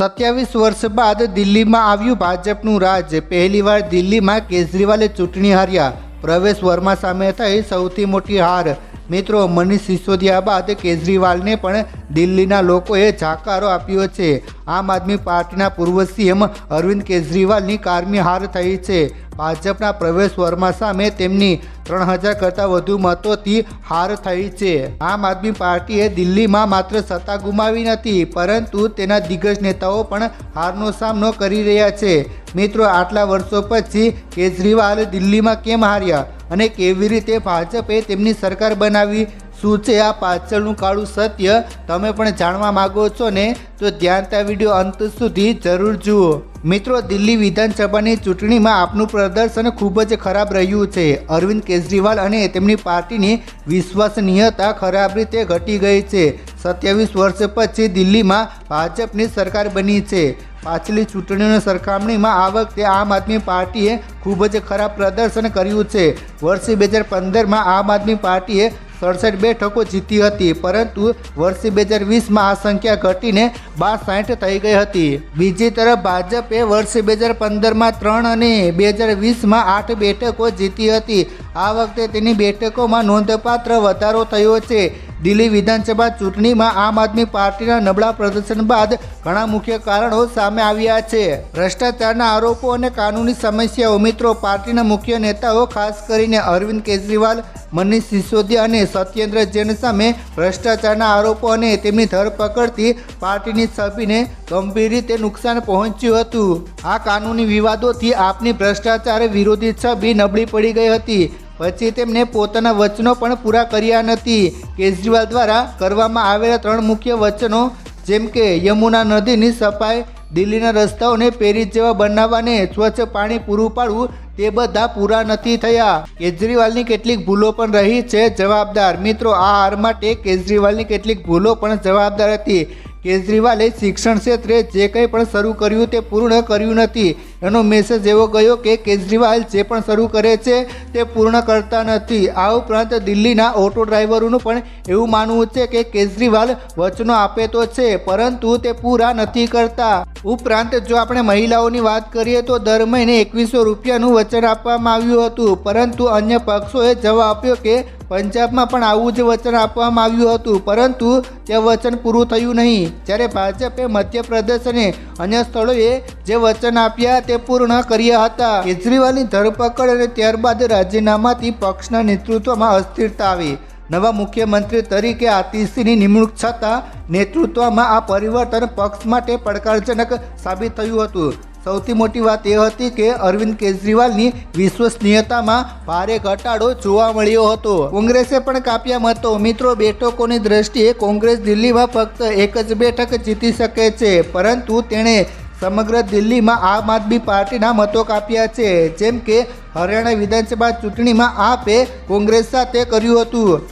સત્યાવીસ વર્ષ બાદ દિલ્હીમાં આવ્યું ભાજપનું રાજ. પહેલીવાર દિલ્હીમાં કેજરીવાલે ચૂંટણી હાર્યા. પ્રવેશ વર્મા સામે થઈ સૌથી મોટી હાર. મિત્રો, મનીષ સિસોદિયા બાદ કેજરીવાલને પણ દિલ્હીના લોકોએ જાકારો આપ્યો છે. આમ આદમી પાર્ટીના પૂર્વ સીએમ અરવિંદ કેજરીવાલની કારમી હાર થઈ છે. ભાજપના પ્રવેશ વર્મા સામે તેમની ત્રણ હજાર કરતાં વધુ મતોથી હાર થઈ છે. આમ આદમી પાર્ટીએ દિલ્હીમાં માત્ર સત્તા ગુમાવી નથી, પરંતુ તેના દિગ્ગજ નેતાઓ પણ હારનો સામનો કરી રહ્યા છે. મિત્રો, આટલા વર્ષો પછી કેજરીવાલ દિલ્હીમાં કેમ હાર્યા અને કેવી રીતે ભાજપે તેમની સરકાર બનાવી? શું છે આ પાછળનું કાળું સત્ય? તમે પણ જાણવા માગો છો ને? તો ધ્યાનતા વીડિયો અંત સુધી જરૂર જુઓ. મિત્રો, દિલ્હી વિધાનસભાની ચૂંટણીમાં આપનું પ્રદર્શન ખૂબ જ ખરાબ રહ્યું છે. અરવિંદ કેજરીવાલ અને તેમની પાર્ટીની વિશ્વસનીયતા ખરાબ રીતે ઘટી ગઈ છે. સત્યાવીસ વર્ષ પછી દિલ્હીમાં ભાજપની સરકાર બની છે. પાછલી ચૂંટણીઓની સરખામણીમાં આ વખતે આમ આદમી પાર્ટીએ ખૂબ જ ખરાબ પ્રદર્શન કર્યું છે. વર્ષ બે હજાર પંદરમાં આમ આદમી પાર્ટીએ સડસઠ બેઠકો જીતી હતી, પરંતુ વર્ષ બે હજાર વીસમાં આ સંખ્યા ઘટીને બાસઠ થઈ ગઈ હતી. બીજી તરફ ભાજપે વર્ષ બે હજાર પંદરમાં ત્રણ અને બે હજાર વીસમાં આઠ બેઠકો જીતી હતી. આ વખતે તેની બેઠકોમાં નોંધપાત્ર વધારો થયો છે. દિલ્હી વિધાનસભા ચૂંટણીમાં આમ આદમી પાર્ટીના નબળા પ્રદર્શન બાદ ઘણા મુખ્ય કારણો સામે આવ્યા છે. ભ્રષ્ટાચારના આરોપો અને કાનૂની સમસ્યાઓ મિત્રો પાર્ટીના મુખ્ય નેતાઓ, ખાસ કરીને અરવિંદ કેજરીવાલ, મનીષ સિસોદિયા અને સત્યેન્દ્ર જૈન સામે ભ્રષ્ટાચારના આરોપો અને તેમની ધરપકડથી પાર્ટીની છબીને ગંભીર રીતે નુકસાન પહોંચ્યું હતું. આ કાનૂની વિવાદોથી આપની ભ્રષ્ટાચાર વિરોધી છબી નબળી પડી ગઈ હતી. પછી તેમને પોતાના વચનો પણ પૂરા કર્યા નથી. કેજરીવાલ દ્વારા કરવામાં આવેલા ત્રણ મુખ્ય વચનો, જેમ કે યમુના નદીની સફાઈ, દિલ્હીના રસ્તાઓને પેરિસ જેવા બનાવવાને સ્વચ્છ પાણી પૂરું પાડવું, તે બધા પૂરા નથી થયા. કેજરીવાલની કેટલીક ભૂલો પણ રહી છે જવાબદાર. મિત્રો, આ હાર માટે કેજરીવાલની કેટલીક ભૂલો પણ જવાબદાર હતી. કેજરીવાલે શિક્ષણ ક્ષેત્રે જે કંઈ પણ શરૂ કર્યું તે પૂર્ણ કર્યું નથી. એનો મેસેજ એવો ગયો કે કેજરીવાલ જે પણ શરૂ કરે છે, તે પૂર્ણ કરતા નથી. આ ઉપરાંત દિલ્હીના ઓટો ડ્રાઈવરોનું પણ એવું માનવું છે કે કેજરીવાલ વચનો આપે તો છે, પરંતુ તે પૂરા નથી કરતા. ઉપરાંત જો આપણે મહિલાઓની વાત કરીએ તો દર મહિને એકવીસો રૂપિયાનું વચન આપવામાં આવ્યું હતું. પરંતુ અન્ય પક્ષોએ જવાબ આપ્યો કે પંજાબમાં પણ આવું જ વચન આપવામાં આવ્યું હતું, પરંતુ તે વચન પૂરું થયું નહીં. જ્યારે ભાજપે મધ્યપ્રદેશ અને અન્ય સ્થળોએ જે વચન આપ્યા તે પૂર્ણ કર્યા હતા. કેજરીવાલની ધરપકડ અને ત્યારબાદ રાજીનામાથી પક્ષના નેતૃત્વમાં અસ્થિરતા આવી. નવા મુખ્યમંત્રી તરીકે આતિશીની નિમણૂક છતાં નેતૃત્વમાં આ પરિવર્તન પક્ષ માટે પડકારજનક સાબિત થયું હતું. સૌથી મોટી વાત એ હતી કે અરવિંદ કેજરીવાલની વિશ્વસનીયતામાં ભારે ઘટાડો જોવા મળ્યો હતો. કોંગ્રેસે પણ કાપ્યા મતો. મિત્રો, બેઠકોની દ્રષ્ટિએ કોંગ્રેસ દિલ્હીમાં ફક્ત એક જ બેઠક જીતી શકે છે, પરંતુ તેણે સમગ્ર દિલ્હીમાં આમ આદમી પાર્ટીના મતો કાપ્યા છે. જેમ કે, હરિયાણા વિધાનસભા ચૂંટણીમાં આપે કોંગ્રેસ સાથે કર્યું હતું.